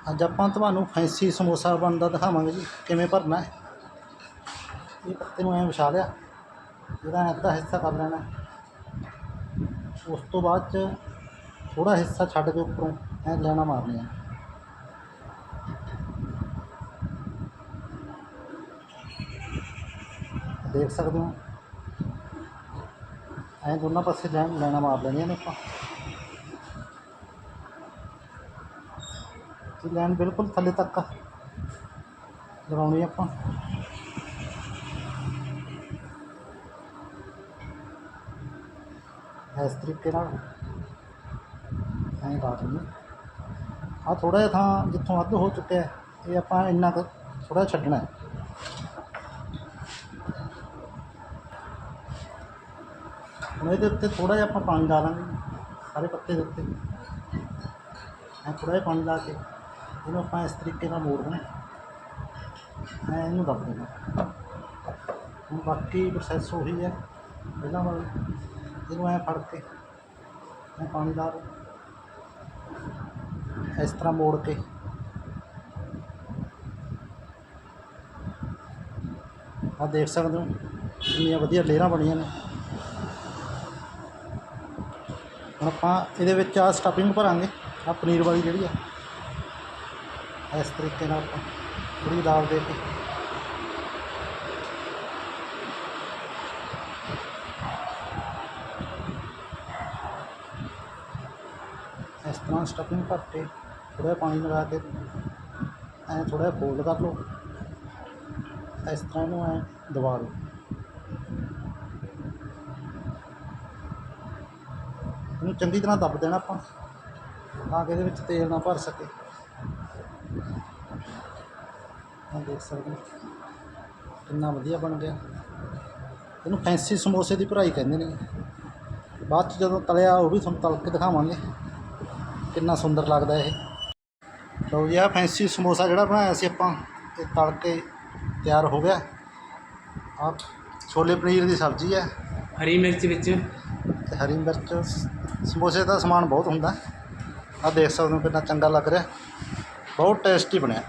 ਅੱਜ ਆਪਾਂ ਤੁਹਾਨੂੰ ਫੈਂਸੀ ਸਮੋਸਾ ਬਣਦਾ ਦਿਖਾਵਾਂਗੇ ਜੀ, ਕਿਵੇਂ ਭਰਨਾ ਹੈ। ਇਹ ਪੱਤੇ ਨੂੰ ਐਂ ਵਿਛਾ ਲਿਆ, ਇਹਦਾ ਅੱਧਾ ਹਿੱਸਾ ਕਰ ਲੈਣਾ। ਉਸ ਤੋਂ ਬਾਅਦ ਚ ਥੋੜਾ ਹਿੱਸਾ ਛੱਡ ਕੇ ਉੱਪਰੋਂ ਐਂ ਲੈਣਾ ਮਾਰਨੀ ਆ ਦੇਖ ਸਕਦੇ ਹੋ। ਐਂ ਦੋਨਾਂ ਪਾਸੇ ਲੈਣ ਲੈਣਾ ਮਾਰ ਲੈਣੀਆਂ ਨੇ ਆਪਾਂ। ਇਹ ਲਾਈਨ ਬਿਲਕੁਲ ਥੱਲੇ ਤੱਕ ਆ ਲਗਾਉਣੀ ਆਪਾਂ ਇਸ ਤਰੀਕੇ ਨਾਲ ਐਂ ਲਾ ਦਿੰਦੇ ਆ ਥੋੜਾ ਜਿਹਾ ਥਾਂ ਜਿੱਥੋਂ ਅੱਧ ਹੋ ਚੁੱਕਿਆ ਹੈ, ਇਹ ਆਪਾਂ ਇੰਨਾ ਕੁ ਥੋੜਾ ਛੱਡਣਾ ਹੈ ਹੁਣ ਇਹਦੇ ਉੱਤੇ ਥੋੜਾ ਜਿਹਾ ਆਪਾਂ ਪਾਣੀ ਡਾਲਾਂਗੇ ਸਾਰੇ ਪੱਤੇ ਦੇ ਉੱਤੇ ਐ ਥੋੜਾ ਜਿਹਾ ਪਾਣੀ ਲਾ ਕੇ ਇਹਨੂੰ ਆਪਾਂ ਇਸ ਤਰੀਕੇ ਨਾਲ ਮੋੜ ਦੇਣਾ। ਐ ਇਹਨੂੰ ਦੱਬ ਦੇਣਾ ਹੁਣ ਬਾਕੀ ਪ੍ਰੋਸੈਸ ਉਹੀ ਹੈ। ਪਹਿਲਾਂ ਵਾਲਾ, ਇਹਨੂੰ ਐ ਫੜ ਕੇ, ਐ ਪਾਣੀ ਲਾ ਇਸ ਤਰ੍ਹਾਂ ਮੋੜ ਕੇ। ਆ ਦੇਖ ਸਕਦੇ ਹੋ, ਕਿੰਨੀਆਂ ਵਧੀਆ ਲੇਅਰਾਂ ਬਣੀਆਂ ਨੇ। ਹੁਣ ਆਪਾਂ ਇਹਦੇ ਵਿੱਚ ਆ ਸਟਫਿੰਗ ਭਰਾਂਗੇ ਆ ਪਨੀਰ ਵਾਲੀ ਜਿਹੜੀ ਆ। ਇਸ ਤਰੀਕੇ ਨਾਲ ਆਪਾਂ ਥੋੜ੍ਹੀ ਦਾਲ ਦੇ ਕੇ। ਇਸ ਤਰ੍ਹਾਂ ਸਟਫਿੰਗ ਭਰ ਕੇ ਥੋੜ੍ਹਾ ਜਿਹਾ ਪਾਣੀ ਲਗਾ ਕੇ ਐਂ ਥੋੜ੍ਹਾ ਜਿਹਾ ਫੋਲਡ ਕਰ ਲਓ। ਇਸ ਤਰ੍ਹਾਂ ਇਹਨੂੰ ਐਂ ਦਬਾ ਲਓ ਇਹਨੂੰ ਚੰਗੀ ਤਰ੍ਹਾਂ ਦੱਬ ਦੇਣਾ ਆਪਾਂ, ਤਾਂ ਕਿ ਇਹਦੇ ਵਿੱਚ ਤੇਲ ਨਾ ਭਰ ਸਕੇ। ਆਹ ਦੇਖ ਸਕਦੇ ਹੋ। ਕਿੰਨਾ ਵਧੀਆ ਬਣ ਗਿਆ। ਇਹਨੂੰ ਫੈਂਸੀ ਸਮੋਸੇ ਦੀ ਭਰਾਈ ਕਹਿੰਦੇ ਨੇ। ਬਾਅਦ ਚ ਜਦੋਂ ਤਲਿਆ ਉਹ ਵੀ ਤੁਹਾਨੂੰ ਤਲ ਕੇ ਦਿਖਾਵਾਂਗੇ। ਕਿੰਨਾ ਸੁੰਦਰ ਲੱਗਦਾ ਇਹ। ਲਓ ਜੀ ਆਹ ਫੈਂਸੀ ਸਮੋਸਾ ਜਿਹੜਾ ਬਣਾਇਆ ਸੀ ਆਪਾਂ ਇਹ ਤਲ ਕੇ ਤਿਆਰ ਹੋ ਗਿਆ। ਆਹ ਛੋਲੇ ਪਨੀਰ ਦੀ ਸਬਜ਼ੀ ਹੈ। ਹਰੀ ਮਿਰਚ ਵਿੱਚ। ਤੇ ਹਰੀ ਮਿਰਚ ਸਮੋਸੇ ਦਾ ਸਮਾਨ ਬਹੁਤ ਹੁੰਦਾ। ਆ ਦੇਖ ਸਕਦੇ ਹੋ ਕਿੰਨਾ ਚੰਗਾ ਲੱਗ ਰਿਹਾ। ਬਹੁਤ ਟੇਸਟੀ ਬਣਿਆ।